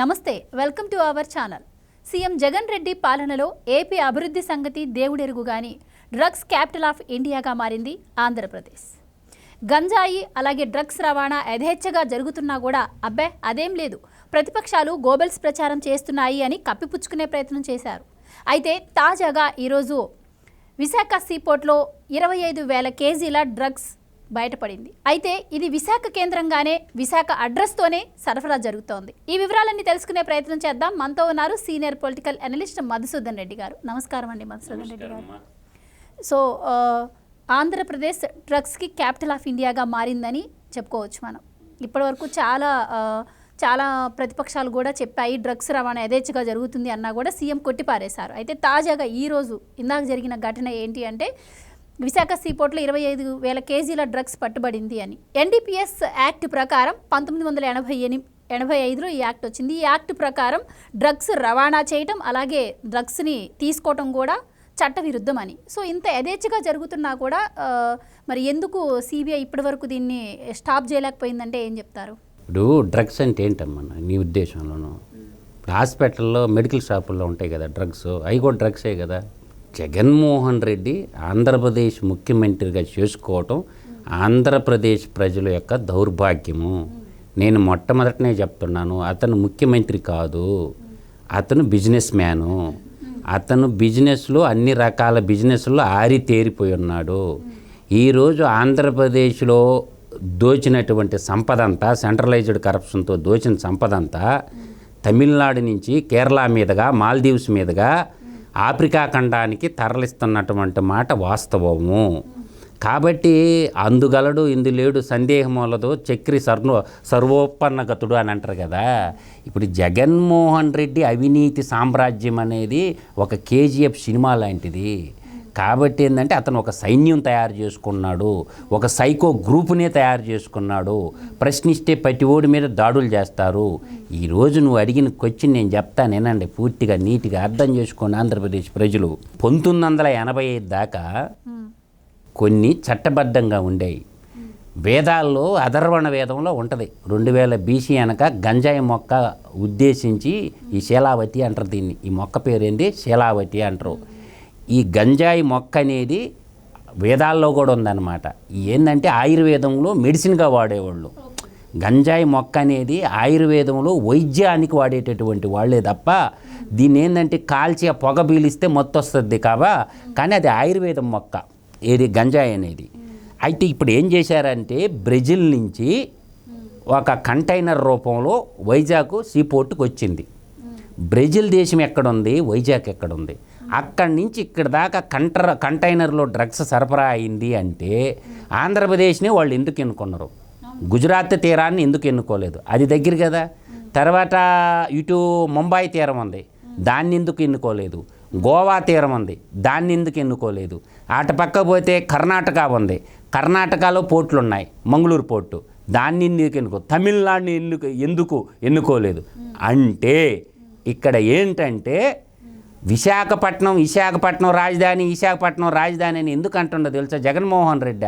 నమస్తే welcome to our channel. CM Jagan Reddy పాలనలో AP అభివృద్ధి సంగతి దేవుడెరుగుగాని డ్రగ్స్ క్యాపిటల్ ఆఫ్ ఇండియాగా మారింది ఆంధ్రప్రదేశ్. గంజాయి అలాగే డ్రగ్స్ రవాణా యథేచ్ఛగా జరుగుతున్నా కూడా అబ్బే అదేం లేదు. ప్రతిపక్షాలు గోబెల్స్ ప్రచారం చేస్తున్నాయి అని కప్పిపుచ్చుకునే ప్రయత్నం చేశారు. అయితే తాజాగా ఈరోజు విశాఖ సీపోర్ట్లో ఇరవై ఐదు వేల కేజీల డ్రగ్స్ బయటపడింది. అయితే ఇది విశాఖ కేంద్రంగానే విశాఖ అడ్రస్తోనే సరఫరా జరుగుతోంది. ఈ వివరాలన్నీ తెలుసుకునే ప్రయత్నం చేద్దాం. మనతో ఉన్నారు senior political analyst Madhusudan Reddy garu. నమస్కారం అండి మధుసూదన్ రెడ్డి గారు. సో ఆంధ్రప్రదేశ్ డ్రగ్స్కి క్యాపిటల్ ఆఫ్ ఇండియాగా మారిందని చెప్పుకోవచ్చు మనం. ఇప్పటివరకు చాలా చాలా ప్రతిపక్షాలు కూడా చెప్పాయి డ్రగ్స్ రవాణా యథేచ్ఛగా జరుగుతుంది అన్నా కూడా సీఎం కొట్టిపారేశారు. అయితే తాజాగా ఈరోజు ఇందాక జరిగిన ఘటన ఏంటి అంటే విశాఖ సీపోర్ట్లో ఇరవై ఐదు వేల కేజీల డ్రగ్స్ పట్టుబడింది అని. ఎన్డీపీఎస్ యాక్ట్ ప్రకారం పంతొమ్మిది వందల ఎనభై ఎనిమిది ఎనభై ఐదులో ఈ యాక్ట్ వచ్చింది. ఈ యాక్ట్ ప్రకారం డ్రగ్స్ రవాణా చేయటం అలాగే డ్రగ్స్ని తీసుకోవటం కూడా చట్టవిరుద్ధం అని సో ఇంత యథేచ్ఛగా జరుగుతున్నా కూడా మరి ఎందుకు సిబిఐ ఇప్పటివరకు దీన్ని స్టాప్ చేయలేకపోయిందంటే ఏం చెప్తారు? ఇప్పుడు డ్రగ్స్ అంటే ఏంటమ్మా నీ ఉద్దేశంలోనూ? ఇప్పుడు హాస్పిటల్లో మెడికల్ షాపుల్లో ఉంటాయి కదా డ్రగ్స్ అవి కూడా డ్రగ్సే కదా? జగన్మోహన్ రెడ్డి ఆంధ్రప్రదేశ్ ముఖ్యమంత్రిగా చేసుకోవటం ఆంధ్రప్రదేశ్ ప్రజల యొక్క దౌర్భాగ్యము. నేను మొట్టమొదటనే చెప్తున్నాను అతను ముఖ్యమంత్రి కాదు. అతను బిజినెస్ మ్యాను. అతను బిజినెస్లో అన్ని రకాల బిజినెస్లో ఆరితేరిపోయి ఉన్నాడు. ఈరోజు ఆంధ్రప్రదేశ్లో దోచినటువంటి సంపద అంతా సెంట్రలైజ్డ్ కరప్షన్తో దోచిన సంపద అంతా తమిళనాడు నుంచి కేరళ మీదుగా మాల్దీవ్స్ మీదుగా ఆఫ్రికా ఖండానికి తరలిస్తున్నటువంటి మాట వాస్తవము. కాబట్టి అందుగలడు ఇందు లేడు సందేహములదు చక్రి సర్వ సర్వోపన్నగతుడు అని అంటారు కదా. ఇప్పుడు జగన్మోహన్ రెడ్డి అవినీతి సామ్రాజ్యం అనేది ఒక కేజీఎఫ్ సినిమా లాంటిది. కాబట్టి ఏంటంటే అతను ఒక సైన్యం తయారు చేసుకున్నాడు ఒక సైకో గ్రూపునే తయారు చేసుకున్నాడు ప్రశ్నిస్తే పటివోడి ఓడి మీద దాడులు చేస్తారు. ఈరోజు నువ్వు అడిగిన క్వశ్చన్ నేను చెప్తానేనండి వినండి పూర్తిగా నీట్గా అర్థం చేసుకోండి ఆంధ్రప్రదేశ్ ప్రజలు. పంతొమ్మిది వందల ఎనభై ఐదు దాకా కొన్ని చట్టబద్ధంగా ఉండేవి వేదాల్లో అధర్వణ వేదంలో ఉంటుంది. రెండు వేల బీసీ అనక గంజాయి మొక్క ఉద్దేశించి ఈ శీలావతి అంటారు దీన్ని. ఈ మొక్క పేరేంటి శీలావతి అంటారు. ఈ గంజాయి మొక్క అనేది వేదాల్లో కూడా ఉందన్నమాట. ఏంటంటే ఆయుర్వేదంలో మెడిసిన్గా వాడేవాళ్ళు. గంజాయి మొక్క అనేది ఆయుర్వేదంలో వైద్యానికి వాడేటటువంటి వాళ్ళే తప్ప దీన్ని ఏంటంటే కాల్చి ఆ పొగ పీలిస్తే మొత్తం వస్తుంది కావా? కానీ అది ఆయుర్వేదం మొక్క ఏది గంజాయి అనేది. అయితే ఇప్పుడు ఏం చేశారంటే బ్రెజిల్ నుంచి ఒక కంటైనర్ రూపంలో వైజాగ్ సీపోర్ట్కి వచ్చింది బ్రెజిల్ దేశం ఎక్కడుంది? వైజాగ్ ఎక్కడుంది? అక్కడి నుంచి ఇక్కడ దాకా కంటర్ కంటైనర్లో డ్రగ్స్ సరఫరా అయింది అంటే ఆంధ్రప్రదేశ్ని వాళ్ళు ఎందుకు ఎన్నుకున్నారు? గుజరాత్ తీరాన్ని ఎందుకు ఎన్నుకోలేదు? అది దగ్గర కదా. తర్వాత ఇటు ముంబై తీరం ఉంది. దాన్ని ఎందుకు ఎన్నుకోలేదు? గోవా తీరం ఉంది. దాన్ని ఎందుకు ఎన్నుకోలేదు? అటు పక్క పోతే కర్ణాటక ఉంది. కర్ణాటకలో పోర్టులు ఉన్నాయి మంగళూరు పోర్టు. దాన్ని ఎందుకు ఎన్నుకో? తమిళనాడుని ఎందుకు ఎందుకు ఎన్నుకోలేదు? అంటే ఇక్కడ ఏంటంటే విశాఖపట్నం విశాఖపట్నం రాజధాని విశాఖపట్నం రాజధాని అని ఎందుకు అంటుండో తెలుసా? జగన్మోహన్ రెడ్డి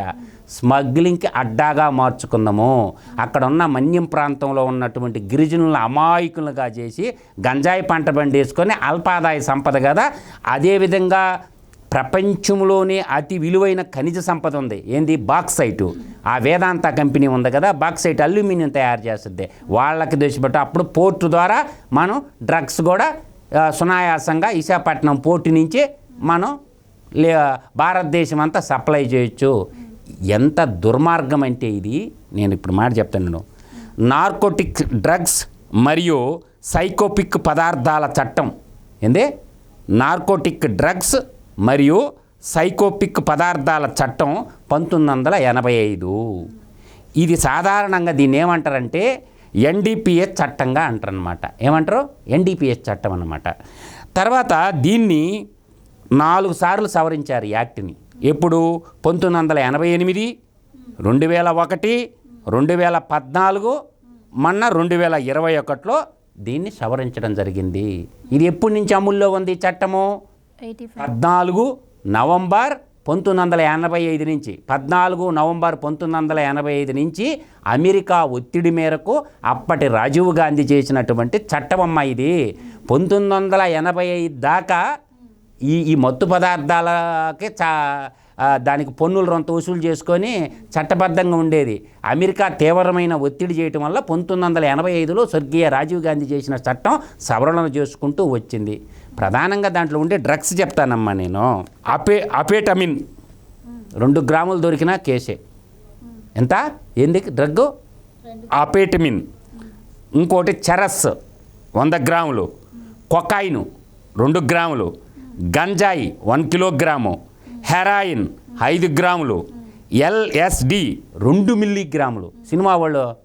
స్మగ్లింగ్కి అడ్డాగా మార్చుకుందాము. అక్కడ ఉన్న మన్యం ప్రాంతంలో ఉన్నటువంటి గిరిజనులను అమాయకులుగా చేసి గంజాయి పంట బండి వేసుకొని అల్పాదాయ సంపద కదా? అదేవిధంగా ప్రపంచంలోనే అతి విలువైన ఖనిజ సంపద ఉంది. ఏంది? బాక్సైటు. ఆ వేదాంత కంపెనీ ఉంది కదా? బాక్సైట్ అల్యూమినియం తయారు చేస్తుంది. వాళ్ళకి దోషిపెట్టు. అప్పుడు పోర్టు ద్వారా మనం డ్రగ్స్ కూడా సునాయాసంగా విశాఖపట్నం పోర్టు నుంచి మనం లే భారతదేశం అంతా సప్లై చేయొచ్చు. ఎంత దుర్మార్గం అంటే ఇది నేను ఇప్పుడు మాట చెప్తాను నార్కోటిక్ డ్రగ్స్ మరియు సైకోపిక్ పదార్థాల చట్టం. ఏంది? నార్కోటిక్ డ్రగ్స్ మరియు సైకోపిక్ పదార్థాల చట్టం పంతొమ్మిది వందల ఎనభై ఐదు. ఇది సాధారణంగా దీన్ని ఏమంటారంటే ఎన్డీపీఎస్ చట్టంగా అంటారనమాట ఏమంటారు? ఎన్డీపీఎస్ చట్టం అన్నమాట. తర్వాత దీన్ని నాలుగు సార్లు సవరించారు ఈ యాక్ట్ని. ఎప్పుడు? పంతొమ్మిది వందల ఎనభై ఎనిమిది రెండు వేల ఒకటి రెండు వేల పద్నాలుగు మొన్న రెండు వేల ఇరవై ఒకటిలో దీన్ని సవరించడం జరిగింది. ఇది ఎప్పటి నుంచి అమల్లో ఉంది చట్టము? పద్నాలుగు నవంబర్ పంతొమ్మిది వందల ఎనభై ఐదు నుంచి పద్నాలుగు నవంబర్ పంతొమ్మిది వందల ఎనభై ఐదు నుంచి అమెరికా ఒత్తిడి మేరకు అప్పటి రాజీవ్ గాంధీ చేసినటువంటి చట్టమమ్మ ఇది. పంతొమ్మిది వందల ఎనభై ఐదు దాకా ఈ ఈ మత్తు పదార్థాలకి చా దానికి పన్నులు రొంత వసూలు చేసుకొని చట్టబద్ధంగా ఉండేది. అమెరికా తీవ్రమైన ఒత్తిడి చేయటం వల్ల పంతొమ్మిది వందల ఎనభై ఐదులో స్వర్గీయ రాజీవ్ గాంధీ చేసిన చట్టం సవరణ చేసుకుంటూ వచ్చింది. ప్రధానంగా దాంట్లో ఉండే డ్రగ్స్ చెప్తానమ్మా నేను. అపే అపేటమిన్. రెండు గ్రాములు దొరికిన కేసే. ఎంత? ఏంది? Drug Apetamin. ఇంకోటి చెరస్. వంద గ్రాములు. కొకాయిన్ రెండు గ్రాములు. గంజాయి వన్ కిలోగ్రాము. హెరాయిన్ ఐదు గ్రాములు. ఎల్ఎస్డి రెండు మిల్లీగ్రాములు. సినిమా వాళ్ళు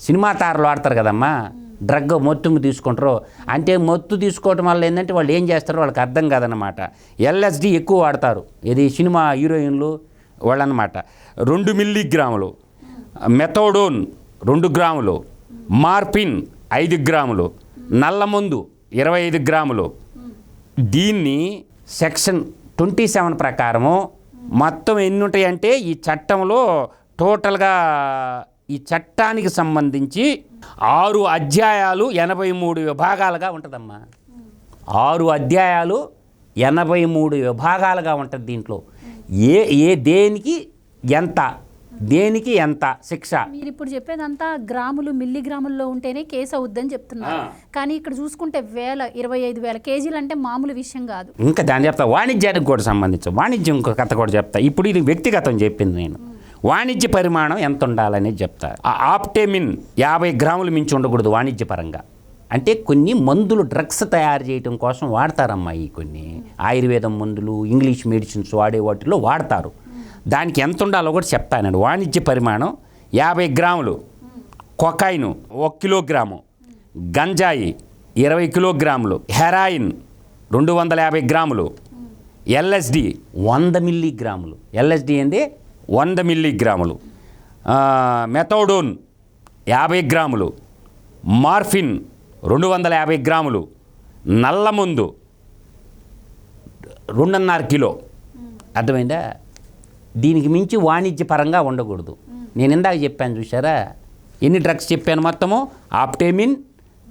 సినిమా తారలు ఆడతారు కదమ్మా. డ్రగ్ మొత్తం తీసుకుంటారు అంటే మొత్తు తీసుకోవటం వల్ల ఏంటంటే వాళ్ళు ఏం చేస్తారో వాళ్ళకి అర్థం కాదనమాట ఎల్ఎస్డి ఎక్కువ వాడతారు. ఇది సినిమా హీరోయిన్లు వాళ్ళనమాట రెండు మిల్లీగ్రాములు. మెథోడోన్ రెండు గ్రాములు. మార్పిన్ ఐదు గ్రాములు. నల్లమందు ఇరవై ఐదు గ్రాములు. దీన్ని సెక్షన్ ట్వంటీ సెవెన్ ప్రకారము మొత్తం ఎన్ని ఉంటాయంటే ఈ చట్టంలో టోటల్గా ఈ చట్టానికి సంబంధించి ఆరు అధ్యాయాలు ఎనభై మూడు విభాగాలుగా ఉంటుందమ్మా. ఆరు అధ్యాయాలు ఎనభై మూడు విభాగాలుగా ఉంటుంది దీంట్లో. ఏ ఏ దేనికి ఎంత దేనికి ఎంత శిక్ష? మీరు ఇప్పుడు చెప్పేదంతా గ్రాములు మిల్లీ గ్రాముల్లో ఉంటేనే కేసు అవుద్దని చెప్తున్నారు. కానీ ఇక్కడ చూసుకుంటే వేల ఇరవై ఐదు వేల కేజీలు అంటే మామూలు విషయం కాదు. ఇంకా దాన్ని చెప్తా. వాణిజ్యానికి కూడా సంబంధించి వాణిజ్యం కథ కూడా చెప్తా. ఇప్పుడు ఇది వ్యక్తిగతం చెప్పింది నేను. వాణిజ్య పరిమాణం ఎంత ఉండాలనేది చెప్తారు. ఆ ఆప్టేమిన్ యాభై గ్రాములు మించి ఉండకూడదు వాణిజ్యపరంగా. అంటే కొన్ని మందులు డ్రగ్స్ తయారు చేయడం కోసం వాడతారమ్మా ఈ కొన్ని. ఆయుర్వేదం మందులు ఇంగ్లీష్ మెడిసిన్స్ వాడే వాటిలో వాడతారు. దానికి ఎంత ఉండాలో కూడా చెప్తానండి. వాణిజ్య పరిమాణం యాభై గ్రాములు. కొకాయిన్ ఒక కిలోగ్రాము. గంజాయి ఇరవై కిలోగ్రాములు. హెరాయిన్ రెండు వందల యాభై గ్రాములు. ఎల్ఎస్డి వంద మిల్లీగ్రాములు. ఎల్ఎస్డి అంటే వంద మిల్లీగ్రాములు. మెథోడోన్ యాభై గ్రాములు. మార్ఫిన్ రెండు వందల యాభై గ్రాములు. నల్లమందు రెండున్నర కిలో. అర్థమైందా? దీనికి మించి వాణిజ్యపరంగా ఉండకూడదు. నేను ఇందాక చెప్పాను చూసారా ఎన్ని డ్రగ్స్ చెప్పాను మొత్తము? ఆప్టేమిన్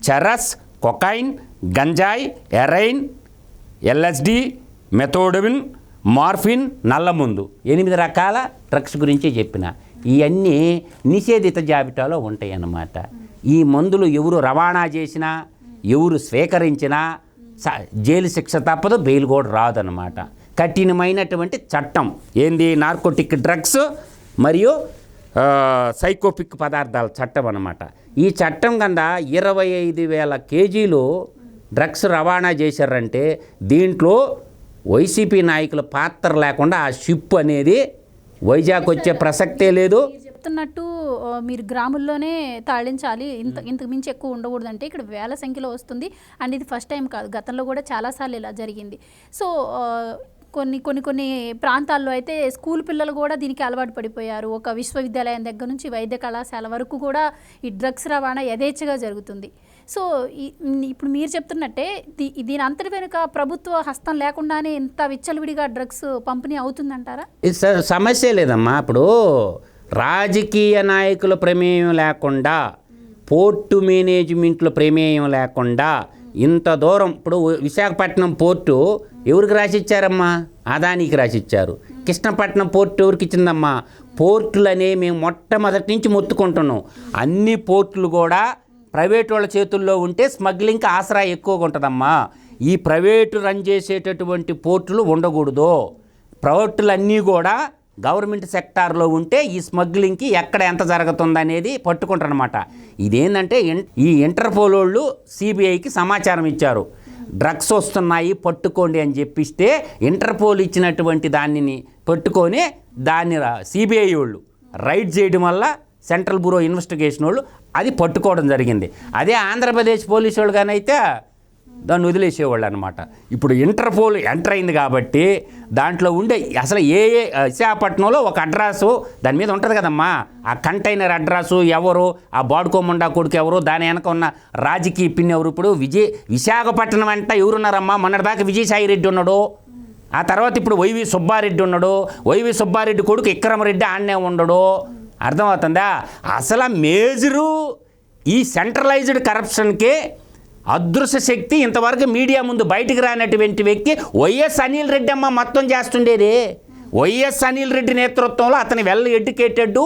చరస్ కొకైన్ గంజాయి ఎరైన్ ఎల్ఎస్డి మెథోడమిన్ మార్ఫిన్ నల్లముందు ఎనిమిది రకాల డ్రగ్స్ గురించి చెప్పిన. ఇవన్నీ నిషేధిత జాబితాలో ఉంటాయి అన్నమాట ఈ మందులు ఎవరు రవాణా చేసినా ఎవరు స్వీకరించినా స- జైలు శిక్ష తప్పదు బెయిల్ కూడా రాదనమాట కఠినమైనటువంటి చట్టం. ఏంది? నార్కోటిక్ డ్రగ్స్ మరియు సైకోపిక్ పదార్థాల చట్టం అనమాట ఈ చట్టం కింద ఇరవై ఐదు వేల కేజీలు డ్రగ్స్ రవాణా చేశారంటే దీంట్లో వైసీపీ నాయకుల పాత్ర లేకుండా ఆ షిప్ అనేది వైజాగ్ వచ్చే ప్రసక్తే లేదు. చెప్తున్నట్టు మీరు గ్రాముల్లోనే తాళించాలి. ఇంత ఇంతకు మించి ఎక్కువ ఉండకూడదు అంటే ఇక్కడ వేల సంఖ్యలో వస్తుంది. అండ్ ఇది ఫస్ట్ టైం కాదు. గతంలో కూడా చాలాసార్లు ఇలా జరిగింది. సో కొన్ని కొన్ని కొన్ని ప్రాంతాల్లో అయితే స్కూల్ పిల్లలు కూడా దీనికి అలవాటు పడిపోయారు. ఒక విశ్వవిద్యాలయం దగ్గర నుంచి వైద్య కళాశాల వరకు కూడా ఈ డ్రగ్స్ రవాణా యథేచ్ఛగా జరుగుతుంది. సో ఇప్పుడు మీరు చెప్తున్నట్టే దీ- దీని అంతటి వెనుక ప్రభుత్వ హస్తం లేకుండానే ఇంత విచ్చలవిడిగా డ్రగ్స్ పంపిణీ అవుతుందంటారా? సమస్య లేదమ్మా. ఇప్పుడు రాజకీయ నాయకుల ప్రమేయం లేకుండా పోర్టు మేనేజ్మెంట్లో ప్రమేయం లేకుండా ఇంత దూరం ఇప్పుడు విశాఖపట్నం పోర్టు ఎవరికి రాసిచ్చారమ్మా? అదానికి రాసిచ్చారు. కృష్ణపట్నం పోర్టు ఎవరికి ఇచ్చిందమ్మా? పోర్టులనే మేము మొట్టమొదటి నుంచి మొత్తుకుంటున్నాం. అన్ని పోర్టులు కూడా ప్రైవేట్ వాళ్ళ చేతుల్లో ఉంటే స్మగ్లింగ్కి ఆసరా ఎక్కువగా ఉంటుందమ్మా. ఈ ప్రైవేటు రన్ చేసేటటువంటి పోర్టులు ఉండకూడదు. ప్రైవేటులన్నీ కూడా గవర్నమెంట్ సెక్టార్లో ఉంటే ఈ స్మగ్లింగ్కి ఎక్కడ ఎంత జరుగుతుందనేది పట్టుకుంటారనమాట ఇదేంటంటే ఇన్- ఈ ఇంటర్పోల్ వాళ్ళు సిబిఐకి సమాచారం ఇచ్చారు. డ్రగ్స్ వస్తున్నాయి పట్టుకోండి అని చెప్పిస్తే ఇంటర్పోల్ ఇచ్చినటువంటి దానిని పట్టుకొని దాన్ని సిబిఐ వాళ్ళు రైడ్ చేయడం వల్ల సెంట్రల్ బ్యూరో ఇన్వెస్టిగేషన్ వాళ్ళు అది పట్టుకోవడం జరిగింది. అదే ఆంధ్రప్రదేశ్ పోలీసు వాళ్ళు కానీ అయితే దాన్ని వదిలేసేవాళ్ళు అనమాట ఇప్పుడు ఇంటర్పోల్ ఎంటర్ అయింది కాబట్టి దాంట్లో ఉండే అసలు ఏ ఏ విశాఖపట్నంలో ఒక అడ్రస్సు దాని మీద ఉంటుంది కదమ్మా. ఆ కంటైనర్ అడ్రస్సు ఎవరు ఆ బాడుకోమండా కొడుకు ఎవరు దాని వెనక ఉన్న రాజకీయ పిన్ ఎవరు ఇప్పుడు విజయ్ విశాఖపట్నం అంట ఎవరున్నారమ్మా? మొన్నటిదాకా విజయసాయి రెడ్డి ఉన్నాడు. ఆ తర్వాత ఇప్పుడు వైవి సుబ్బారెడ్డి ఉన్నాడు. వైవి సుబ్బారెడ్డి కొడుకు విక్రమరెడ్డి ఆడనే ఉండడు. అర్థమవుతుందా? అసలు మేజరు ఈ సెంట్రలైజ్డ్ కరప్షన్కి అదృశ్య శక్తి ఇంతవరకు మీడియా ముందు బయటికి రానటువంటి వ్యక్తి వైఎస్ అనిల్ రెడ్డి అమ్మ మొత్తం చేస్తుండేది. వైఎస్ అనిల్ రెడ్డి నేతృత్వంలో అతని వెల్ ఎడ్యుకేటెడ్.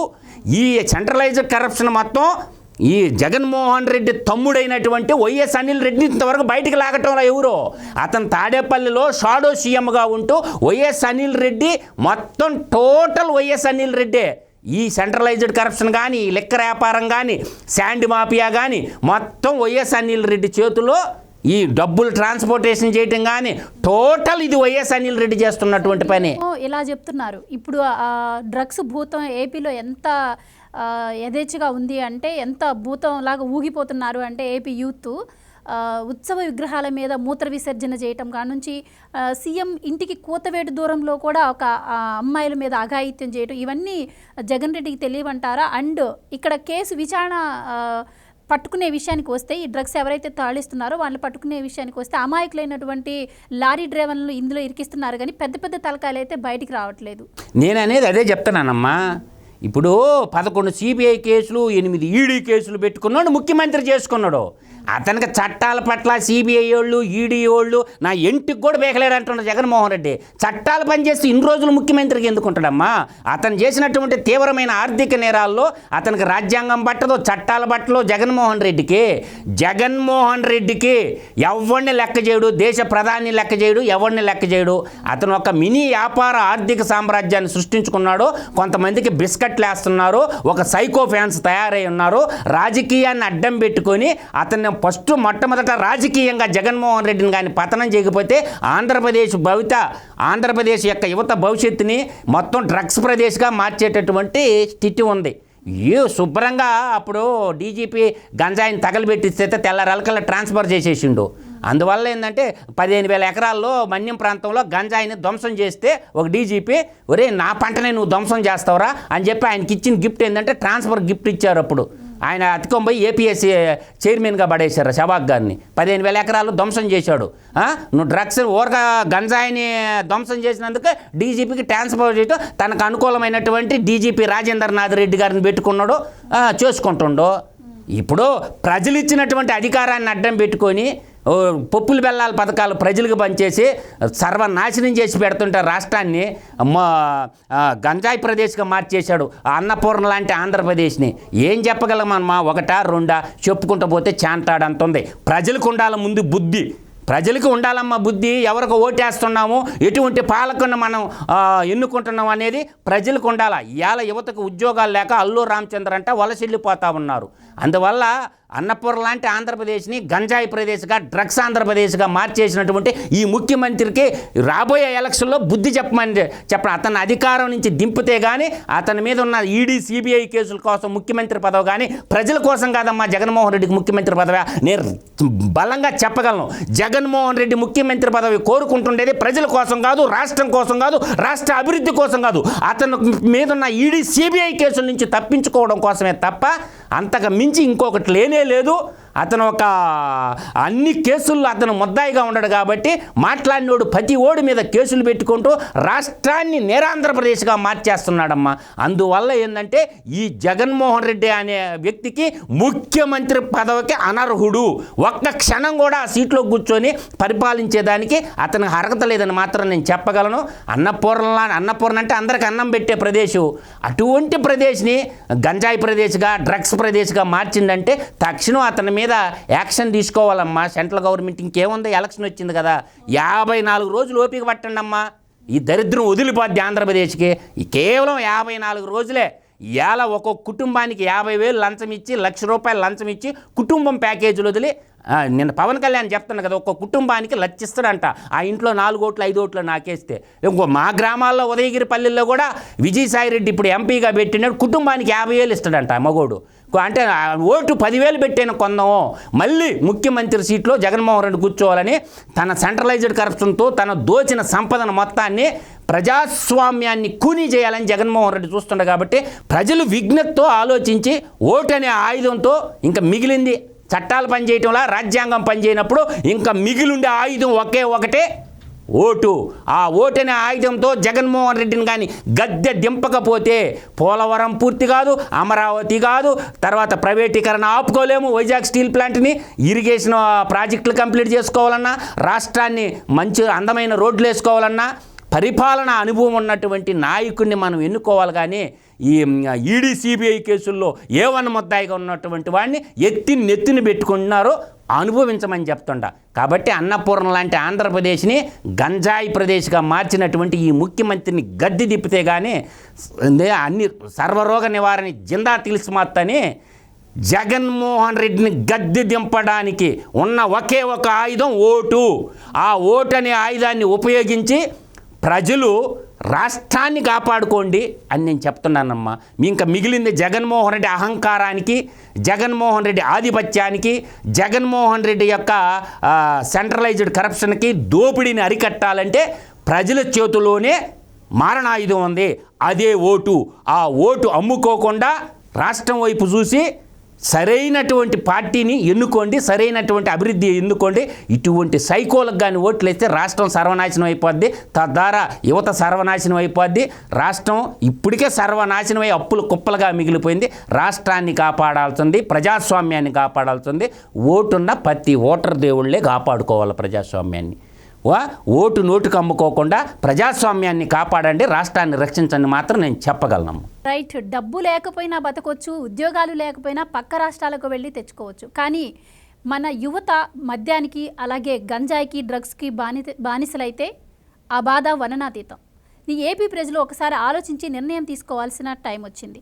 ఈ సెంట్రలైజ్డ్ కరప్షన్ మొత్తం ఈ జగన్మోహన్ రెడ్డి తమ్ముడైనటువంటి వైఎస్ అనిల్ రెడ్డి ఇంతవరకు బయటికి లాగటంలో ఎవరు? అతను తాడేపల్లిలో షాడో సీఎంగా ఉంటూ వైఎస్ అనిల్ రెడ్డి మొత్తం టోటల్ వైఎస్ అనిల్ రెడ్డే. ఈ సెంట్రలైజ్డ్ కరప్షన్ కానీ ఈ లెక్కర వ్యాపారం కానీ శాండ్ మాఫియా కానీ మొత్తం వైఎస్ అనిల్ రెడ్డి చేతిలో ఈ డబ్బులు ట్రాన్స్పోర్టేషన్ చేయటం కానీ టోటల్ ఇది వైఎస్ అనిల్ రెడ్డి చేస్తున్నటువంటి పని. ఇలా చెప్తున్నారు. ఇప్పుడు డ్రగ్స్ భూతం ఏపీలో ఎంత యథేచ్ఛగా ఉంది అంటే ఎంత భూతం లాగా ఊగిపోతున్నారు అంటే ఏపీ యూత్ ఉత్సవ విగ్రహాల మీద మూత్ర విసర్జన చేయటం కానుంచి సీఎం ఇంటికి కూతవేటు దూరంలో కూడా ఒక అమ్మాయిల మీద అఘాయిత్యం చేయటం ఇవన్నీ జగన్ రెడ్డికి తెలియవంటారా? అండ్ ఇక్కడ కేసు విచారణ పట్టుకునే విషయానికి వస్తే ఈ డ్రగ్స్ ఎవరైతే తాళిస్తున్నారో వాళ్ళని పట్టుకునే విషయానికి వస్తే అమాయకులైనటువంటి లారీ డ్రైవర్లను ఇందులో ఇరికిస్తున్నారు కానీ పెద్ద పెద్ద తలకాయలు అయితే బయటికి రావట్లేదు. నేను అనేది అదే చెప్తున్నానమ్మా. ఇప్పుడు పదకొండు సిబిఐ కేసులు ఎనిమిది ఈడీ కేసులు పెట్టుకున్నాడు ముఖ్యమంత్రి చేసుకున్నాడు. అతనికి చట్టాల పట్ల సిబిఐ వాళ్ళు ఈడీ వాళ్ళు నా ఇంటికి కూడా బేకలేడు అంటున్నాడు జగన్మోహన్ రెడ్డి. చట్టాలు పనిచేస్తూ ఇన్ని రోజులు ముఖ్యమంత్రికి ఎందుకుంటాడమ్మా? అతను చేసినటువంటి తీవ్రమైన ఆర్థిక నేరాల్లో అతనికి రాజ్యాంగం పట్టదు చట్టాల పట్టలో జగన్మోహన్ రెడ్డికి. జగన్మోహన్ రెడ్డికి ఎవరిని లెక్క చేయడు? దేశ ప్రధాని లెక్క చేయడు? ఎవరిని లెక్క చేయడు? అతను ఒక మినీ వ్యాపార ఆర్థిక సామ్రాజ్యాన్ని సృష్టించుకున్నాడు. కొంతమందికి బిస్కెట్ వేస్తున్నారు ఒక సైకో ఫ్యాన్స్ తయారై ఉన్నారు. రాజకీయాన్ని అడ్డం పెట్టుకొని అతన్ని ఫస్ట్ మొట్టమొదట రాజకీయంగా జగన్మోహన్ రెడ్డిని కానీ పతనం చేయకపోతే ఆంధ్రప్రదేశ్ భవిత ఆంధ్రప్రదేశ్ యొక్క యువత భవిష్యత్తుని మొత్తం డ్రగ్స్ ప్రదేశ్గా మార్చేటటువంటి స్థితి ఉంది. ఏ శుభ్రంగా అప్పుడు డీజీపీ గంజాయిని తగలబెట్టిస్తే తెల్లరలకల్లా ట్రాన్స్ఫర్ చేసేసిండు. అందువల్ల ఏంటంటే పదిహేను వేల ఎకరాల్లో మన్యం ప్రాంతంలో గంజాయిని ధ్వంసం చేస్తే ఒక డీజీపీ ఒరే నా పంటనే నువ్వు ధ్వంసం చేస్తావురా అని చెప్పి ఆయనకి ఇచ్చిన గిఫ్ట్ ఏంటంటే ట్రాన్స్ఫర్ గిఫ్ట్ ఇచ్చారు అప్పుడు. ఆయన అతికొని ఏపీఎస్సీ చైర్మన్గా పడేశారు షబాక్ గారిని. పదిహేను వేల ఎకరాలు ధ్వంసం చేశాడు. నువ్వు డ్రగ్స్ ఊరక గంజాయిని ధ్వంసం చేసినందుకు డీజీపీకి ట్రాన్స్ఫర్ చేయటం తనకు అనుకూలమైనటువంటి డీజీపీ రాజేంద్రనాథ్ రెడ్డి గారిని పెట్టుకున్నాడు. చేసుకుంటుండో. ఇప్పుడు ప్రజలు ఇచ్చినటువంటి అధికారాన్ని అడ్డం పెట్టుకొని పప్పులు బెల్లాల పథకాలు ప్రజలకు పనిచేసి సర్వనాశనం చేసి పెడుతుంటే రాష్ట్రాన్ని మా గంజాయి ప్రదేశ్గా మార్చేశాడు అన్నపూర్ణ లాంటి ఆంధ్రప్రదేశ్ని. ఏం చెప్పగలమమ్మా ఒకటా రెండా? చెప్పుకుంటూ పోతే చాంటాడంతుంది. ప్రజలకు ఉండాలి ముందు బుద్ధి. ప్రజలకు ఉండాలమ్మా బుద్ధి. ఎవరికి ఓటేస్తున్నాము? ఎటువంటి పాలకుని మనం ఎన్నుకుంటున్నాం అనేది ప్రజలకు ఉండాలా? ఇవాళ యువతకు ఉద్యోగాలు లేక అల్లు రామచంద్ర అంటే వలస ఉన్నారు. అందువల్ల అన్నపూర్ లాంటి ఆంధ్రప్రదేశ్ని గంజాయి ప్రదేశ్గా డ్రగ్స్ ఆంధ్రప్రదేశ్గా మార్చేసినటువంటి ఈ ముఖ్యమంత్రికి రాబోయే ఎలక్షన్లో బుద్ధి చెప్పమని చెప్పడం అతను అధికారం నుంచి దింపితే కానీ అతని మీద ఉన్న ఈడీ సిబిఐ కేసుల కోసం ముఖ్యమంత్రి పదవి కానీ ప్రజల కోసం కాదమ్మా జగన్మోహన్ రెడ్డికి ముఖ్యమంత్రి పదవి? నేను బలంగా చెప్పగలను. జగన్మోహన్ రెడ్డి ముఖ్యమంత్రి పదవి కోరుకుంటుండేది ప్రజల కోసం కాదు రాష్ట్రం కోసం కాదు రాష్ట్ర అభివృద్ధి కోసం కాదు. అతను మీద ఉన్న ఈడీ సిబిఐ కేసుల నుంచి తప్పించుకోవడం కోసమే తప్ప అంతకు మించి ఇంకొకటి లేనే లేదు. అతను ఒక అన్ని కేసుల్లో అతను ముద్దాయిగా ఉన్నాడు కాబట్టి మాట్లాడినోడు ప్రతి ఓడి మీద కేసులు పెట్టుకుంటూ రాష్ట్రాన్ని నేరాంధ్రప్రదేశ్గా మార్చేస్తున్నాడమ్మా. అందువల్ల ఏంటంటే ఈ జగన్మోహన్ రెడ్డి అనే వ్యక్తికి ముఖ్యమంత్రి పదవికి అనర్హుడు. ఒక్క క్షణం కూడా ఆ సీట్లో కూర్చొని పరిపాలించేదానికి అతనికి అర్హత లేదని మాత్రం నేను చెప్పగలను. అన్నపూర్ణ అన్నపూర్ణ అంటే అందరికి అన్నం పెట్టే ప్రదేశం. అటువంటి ప్రదేశ్ని గంజాయి ప్రదేశ్గా డ్రగ్స్ ప్రదేశ్గా మార్చిందంటే తక్షణం అతని మీద యాక్షన్ తీసుకోవాలమ్మా. సెంట్రల్ గవర్నమెంట్ ఇంకేముంది? ఎలక్షన్ వచ్చింది కదా. యాభై నాలుగు రోజులు ఓపిక పట్టండి అమ్మా ఈ దరిద్రం వదిలిపోద్ది ఆంధ్రప్రదేశ్కి. కేవలం యాభై నాలుగు రోజులే. ఇవాళ ఒక్కొక్క కుటుంబానికి యాభై వేలు లంచం ఇచ్చి లక్ష రూపాయలు లంచం ఇచ్చి కుటుంబం ప్యాకేజీలు వదిలి నిన్న పవన్ కళ్యాణ్ చెప్తాను కదా ఒక్కొక్క కుటుంబానికి లచ్చిస్తాడంట. ఆ ఇంట్లో నాలుగు ఓట్లు ఐదు ఓట్లు నాకేస్తే. ఇంకో మా గ్రామాల్లో ఉదయగిరి పల్లెల్లో కూడా విజయసాయి రెడ్డి ఇప్పుడు ఎంపీగా పెట్టినాడు కుటుంబానికి యాభై వేలు ఇస్తాడంట మగోడు. అంటే ఓటు పదివేలు పెట్టిన కొందాము మళ్ళీ ముఖ్యమంత్రి సీట్లో జగన్మోహన్ రెడ్డి కూర్చోవాలని తన సెంట్రలైజ్డ్ కరప్షన్తో తన దోచిన సంపదను మొత్తాన్ని ప్రజాస్వామ్యాన్ని కూనీ చేయాలని జగన్మోహన్ రెడ్డి చూస్తుండే కాబట్టి ప్రజలు విఘ్నతతో ఆలోచించి ఓటు అనే ఆయుధంతో ఇంకా మిగిలింది చట్టాలు పనిచేయటంలా రాజ్యాంగం పనిచేయనప్పుడు ఇంకా మిగిలిండే ఆయుధం ఒకే ఒకటే ఓటు. ఆ ఓటు అనే ఆయుధంతో జగన్మోహన్ రెడ్డిని కానీ గద్దె దింపకపోతే పోలవరం పూర్తి కాదు అమరావతి కాదు తర్వాత ప్రైవేటీకరణ ఆపుకోలేము వైజాగ్ స్టీల్ ప్లాంట్ని. ఇరిగేషన్ ప్రాజెక్టులు కంప్లీట్ చేసుకోవాలన్నా రాష్ట్రాన్ని మంచి అందమైన రోడ్లు వేసుకోవాలన్నా పరిపాలన అనుభవం ఉన్నటువంటి నాయకుడిని మనం ఎన్నుకోవాలి కానీ ఈ ఈడీ సిబిఐ కేసుల్లో ఏ వన్ ముద్దాయిగా ఉన్నటువంటి వాడిని ఎత్తి నెత్తిని పెట్టుకుంటున్నారో అనుభవించమని చెప్తుండ. కాబట్టి అన్నపూర్ణ లాంటి ఆంధ్రప్రదేశ్ని గంజాయి ప్రదేశ్గా మార్చినటువంటి ఈ ముఖ్యమంత్రిని గద్దె తిప్పితే కానీ అన్ని సర్వరోగ నివారణ జిందా తెలిసిమాత్తని జగన్మోహన్ రెడ్డిని గద్దె దింపడానికి ఉన్న ఒకే ఒక ఆయుధం ఓటు. ఆ ఓటు అనే ఆయుధాన్ని ఉపయోగించి ప్రజలు రాష్ట్రాన్ని కాపాడుకోండి అని నేను చెప్తున్నానమ్మా. మీ ఇంకా మిగిలింది జగన్మోహన్ రెడ్డి అహంకారానికి జగన్మోహన్ రెడ్డి ఆధిపత్యానికి జగన్మోహన్ రెడ్డి యొక్క సెంట్రలైజ్డ్ కరప్షన్కి దోపిడీని అరికట్టాలంటే ప్రజల చేతిలోనే మారణాయుధం ఉంది. అదే ఓటు. ఆ ఓటు అమ్ముకోకుండా రాష్ట్రం వైపు చూసి సరైనటువంటి పార్టీని ఎన్నుకోండి సరైనటువంటి అభివృద్ధి ఎన్నుకోండి ఇటువంటి సైకోలకు కానీ ఓట్లు వేస్తే రాష్ట్రం సర్వనాశనం అయిపోద్ది తద్వారా యువత సర్వనాశనం అయిపోద్ది రాష్ట్రం ఇప్పటికే సర్వనాశనం అయి అప్పులు కుప్పలుగా మిగిలిపోయింది రాష్ట్రాన్ని కాపాడాల్సింది ప్రజాస్వామ్యాన్ని కాపాడాల్సింది ఓటున్న ప్రతి ఓటర్ దేవుళ్ళే కాపాడుకోవాలి ప్రజాస్వామ్యాన్ని. ఓటు నోటుకు అమ్ముకోకుండా ప్రజాస్వామ్యాన్ని కాపాడండి రాష్ట్రాన్ని రక్షించండి మాత్రం నేను చెప్పగలను. రైట్ డబ్బు లేకపోయినా బతకొచ్చు ఉద్యోగాలు లేకపోయినా పక్క రాష్ట్రాలకు వెళ్ళి తెచ్చుకోవచ్చు. కానీ మన యువత మద్యానికి అలాగే గంజాయికి డ్రగ్స్కి బాని బానిసలైతే ఆ బాధ వననాతీతం. ఈ ఏపీ ప్రజలు ఒకసారి ఆలోచించి నిర్ణయం తీసుకోవాల్సిన టైం వచ్చింది.